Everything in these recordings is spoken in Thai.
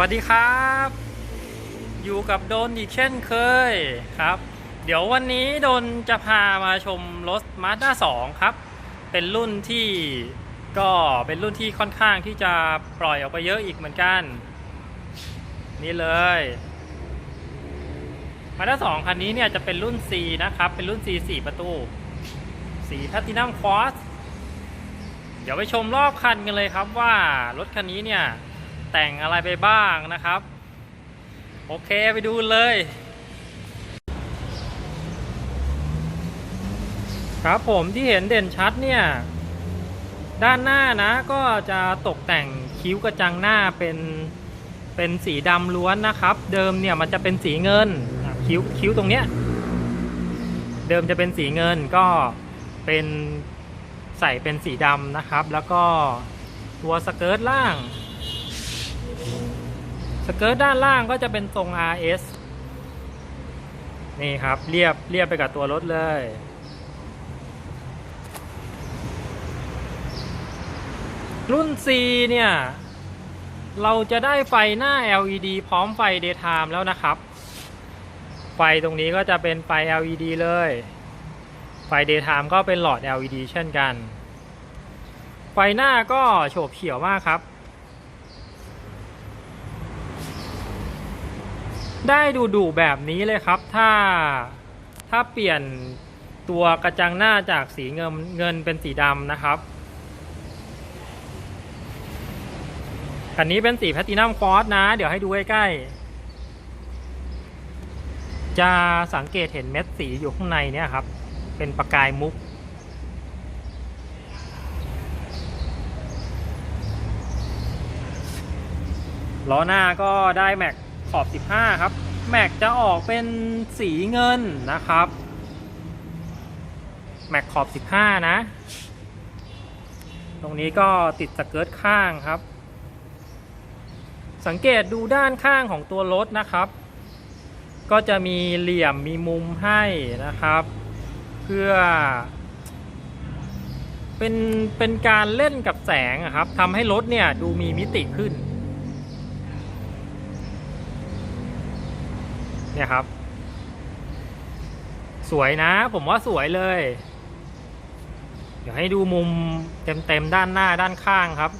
วัสดีครับ อยู่กับโดนอีกเช่นเคยครับ เดี๋ยววันนี้โดนจะพามาชมรถ Mazda 2 ครับ เป็นรุ่นที่ก็เป็นรุ่นที่ค่อนข้างที่จะปล่อยออกไปเยอะอีกเหมือนกัน นี่เลย Mazda 2 คันนี้เนี่ยจะเป็นรุ่น C นะครับ เป็นรุ่น C 4 ประตู สีแพตินัมคอสเดี๋ยวไปชมรอบคันกันเลยครับว่ารถคันนี้เนี่ย แต่งอะไรไปบ้างนะครับ โอเคไปดูเลย ครับผมที่เห็นเด่นชัดเนี่ย ด้านหน้านะก็จะตกแต่งคิ้วกระจังหน้าเป็นเป็นสีดำล้วนนะครับ เดิมเนี่ยมันจะเป็นสีเงินคิ้วคิ้วตรงเนี้ยเดิมจะเป็นสีเงินก็เป็นใส่เป็นสีดำนะครับ แล้วก็ตัวสเกิร์ตล่าง สเกิร์ตด้านล่างก็จะเป็นทรง RS นี่ครับเรียบเรียบไปกับตัวรถเลย รุ่น C เนี่ย เราจะได้ไฟหน้า LED พร้อมไฟ daytime แล้วนะครับ ไฟตรงนี้ก็จะเป็นไฟ LED เลย ไฟ daytime ก็เป็นหลอด LED เช่นกัน ไฟหน้าก็โฉบเฉี่ยวมากครับ ได้ดูดูๆแบบนี้เลยครับ ถ้าถ้าเปลี่ยนตัวกระจังหน้าจากสีเงินเงินเป็นสีดำนะครับคันนี้เป็นสีแพลตินัมฟอสนะ เดี๋ยวให้ดูใกล้ๆ จะสังเกตเห็นเม็ดสีอยู่ข้างในเนี่ยครับ เป็นประกายมุก ล้อหน้าก็ได้แม็ก ขอบ 15 ครับ แม็กจะออกเป็นสีเงินนะครับ แม็กขอบ 15 นะ ตรงนี้ก็ติดสเกิร์ตข้างครับ สังเกตดูด้านข้างของตัวรถนะครับ ก็จะมีเหลี่ยมมีมุมให้นะครับ เพื่อเป็นเป็นการเล่นกับแสงครับทำให้รถเนี่ยดูมีมิติขึ้น เนี่ยครับ สวยนะ ผมว่าสวยเลย เดี๋ยวให้ดูมุมเต็มๆด้านหน้าด้านข้างครับ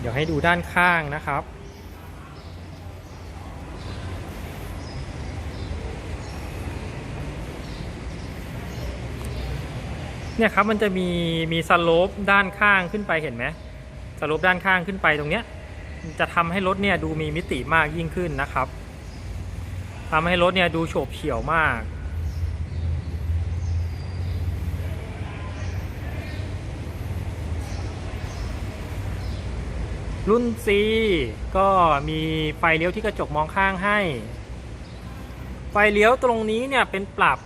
เดี๋ยวให้ดูด้านข้างนะครับเนี่ยครับมันจะมีมีสโลปด้านข้างขึ้นไปเห็นไหมสโลปด้านข้างขึ้นไปตรงเนี้ย จะทำให้รถเนี่ยดูมีมิติมากยิ่งขึ้นนะครับทำให้รถเนี่ยดูโฉบเฉี่ยวมากรุ่น C ก็มีไฟเลี้ยวที่กระจกมองข้างให้ ไฟเลี้ยวตรงนี้เนี่ยเป็นปรับ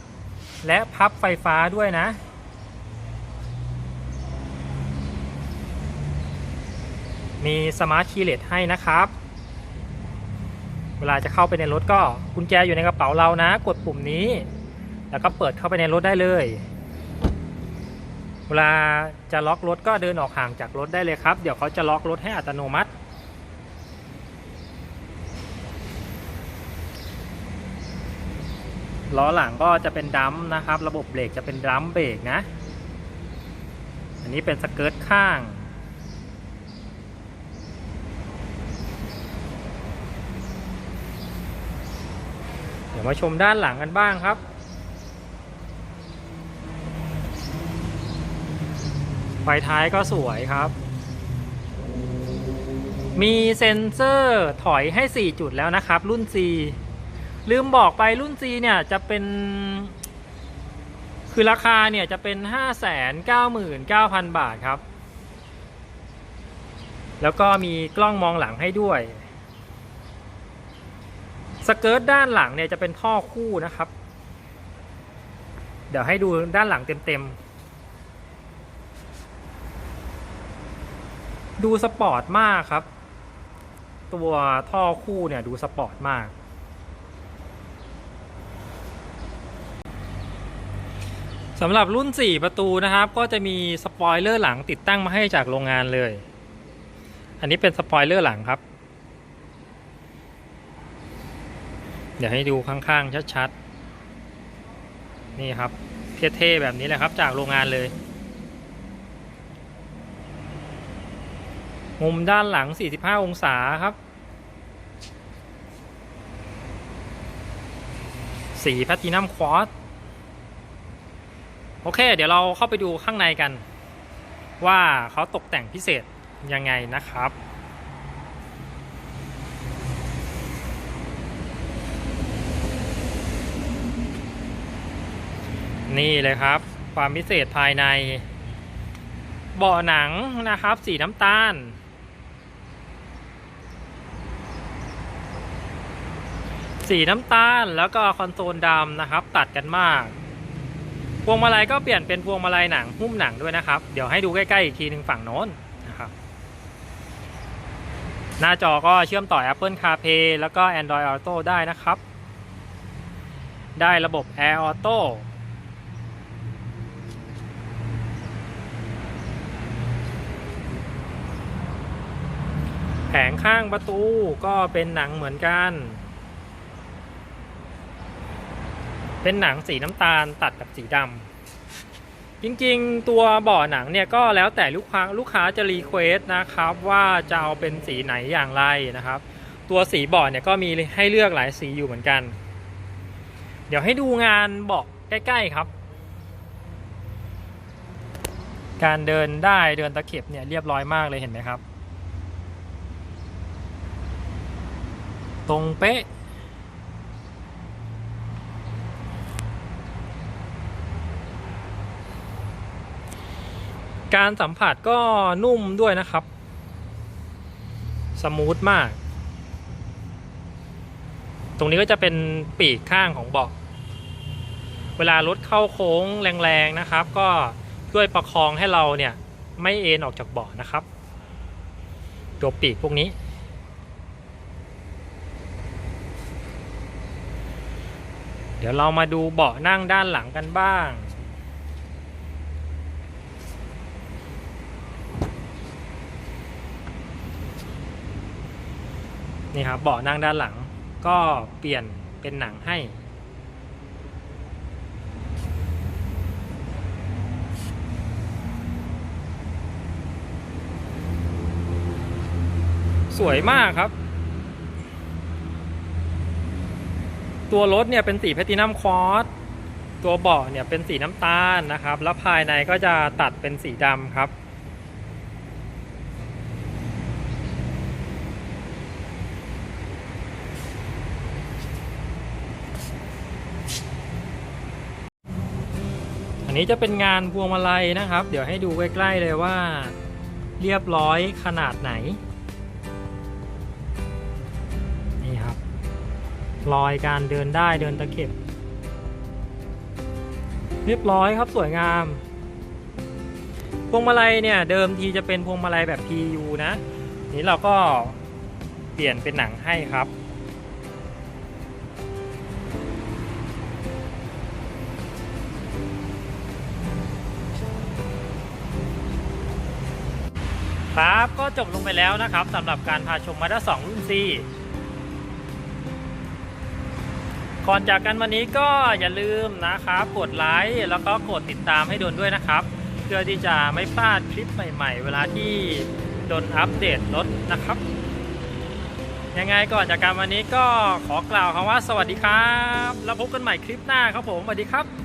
และพับไฟฟ้าด้วยนะ มีสมาร์ทคีย์เลสให้นะครับ เวลาจะเข้าไปในรถก็กุญแจอยู่ในกระเป๋าเรานะ กดปุ่มนี้ แล้วก็เปิดเข้าไปในรถได้เลย เวลาจะล็อกรถก็เดินออกห่างจากรถได้เลยครับ เดี๋ยวเขาจะล็อกรถให้อัตโนมัติล้อหลังก็จะเป็นดัมป์นะครับ ระบบเบรกจะเป็นดัมเบรกนะ อันนี้เป็นสเกิร์ตข้าง เดี๋ยวมาชมด้านหลังกันบ้างครับ ไฟท้ายก็สวยครับ มีเซ็นเซอร์ถอยให้ 4 จุดแล้วนะครับ รุ่น C ลืมบอกไปรุ่น C เนี่ยจะเป็นคือราคาเนี่ยจะเป็น 599,000 บาทครับ แล้วก็มีกล้องมองหลังให้ด้วย สเกิร์ตด้านหลังเนี่ยจะเป็นท่อคู่นะครับ เดี๋ยวให้ดูด้านหลังเต็มๆ ดูสปอร์ตมากครับ ตัวท่อคู่เนี่ยดูสปอร์ตมาก สำหรับรุ่น 4 ประตูนะครับ ก็จะมีสปอยเลอร์หลังติดตั้งมาให้จากโรงงานเลย อันนี้เป็นสปอยเลอร์หลังครับ เดี๋ยวให้ดูข้างๆชัดๆ นี่ครับเท่ๆแบบนี้แหละครับ จากโรงงานเลย มุมด้านหลัง 45 องศาครับ สีแพตตินัมควอตโอเค เดี๋ยวเราเข้าไปดูข้างในกัน ว่าเขาตกแต่งพิเศษยังไงนะครับ นี่เลยครับ ความพิเศษภายใน เบาะหนังนะครับ สีน้ำตาล สีน้ำตาลแล้วก็คอนโซลดำนะครับ ตัดกันมาก พวงมาลัยก็เปลี่ยนเป็นพวงมาลัยหนังหุ้มหนังด้วยนะครับ เดี๋ยวให้ดูใกล้ๆอีกทีหนึ่งฝั่งโน้นนะครับ หน้าจอก็เชื่อมต่อ Apple CarPlay แล้วก็ Android Auto ได้นะครับได้ระบบ Air Auto ผงข้างประตูก็เป็นหนังเหมือนกัน เป็นหนังสีน้ำตาลตัดกับสีดำจริงๆ ตัวเบ่อหนังเนี่ยก็แล้วแต่ลูกค้าลูกค้าจะรีเควสนะครับว่าจะเอาเป็นสีไหนอย่างไรนะครับ ตัวสีเบาะเนี่ยก็มีให้เลือกหลายสีอยู่เหมือนกัน เดี๋ยวให้ดูงานเบาะใกล้ ๆครับ การเดินได้เดินตะเข็บเนี่ยเรียบร้อยมากเลยเห็นไหมครับ ตรงเป๊ะ การสัมผัสก็นุ่มด้วยนะครับ สมูทมาก ตรงนี้ก็จะเป็นปีกข้างของเบาะ เวลารถเข้าโค้งแรงๆนะครับ ก็ช่วยประคองให้เราเนี่ย ไม่เอ็นออกจากเบาะนะครับ ตัวปีกพวกนี้ ดี๋ยวเรามาดูเบาะนั่งด้านหลังกันบ้าง นี่ครับเบาะนั่งด้านหลังก็เปลี่ยนเป็นหนังให้ สวยมากครับ ตัวรถเนี่ยเป็นสีแพลตินัมคอร์สตัวเบาะเนี่ยเป็นสีน้ำตาลนะครับ แล้วภายในก็จะตัดเป็นสีดำครับ อันนี้จะเป็นงานพวงมาลัยนะครับ เดี๋ยวให้ดูใกล้ๆเลยว่า เรียบร้อยขนาดไหน รอยการเดินได้เดินตะเข็บ เรียบร้อยครับสวยงาม พวงมาลัยเนี่ยเดิมทีจะเป็นพวงมาลัยแบบ PU นะ นี้เราก็เปลี่ยนเป็นหนังให้ครับครับก็จบลงไปแล้วนะครับสำหรับการพาชมมาด้า2รุ่น C ก่อนจากกันวันนี้ก็อย่าลืมนะครับ กดไลค์แล้วก็กดติดตามให้โดนด้วยนะครับ เพื่อที่จะไม่พลาดคลิปใหม่ ๆ เวลาที่โดนอัปเดตรถนะครับ ยังไงก่อนจากกันวันนี้ก็ขอกล่าวคำว่าสวัสดีครับ แล้วพบกันใหม่คลิปหน้าครับผมสวัสดีครับ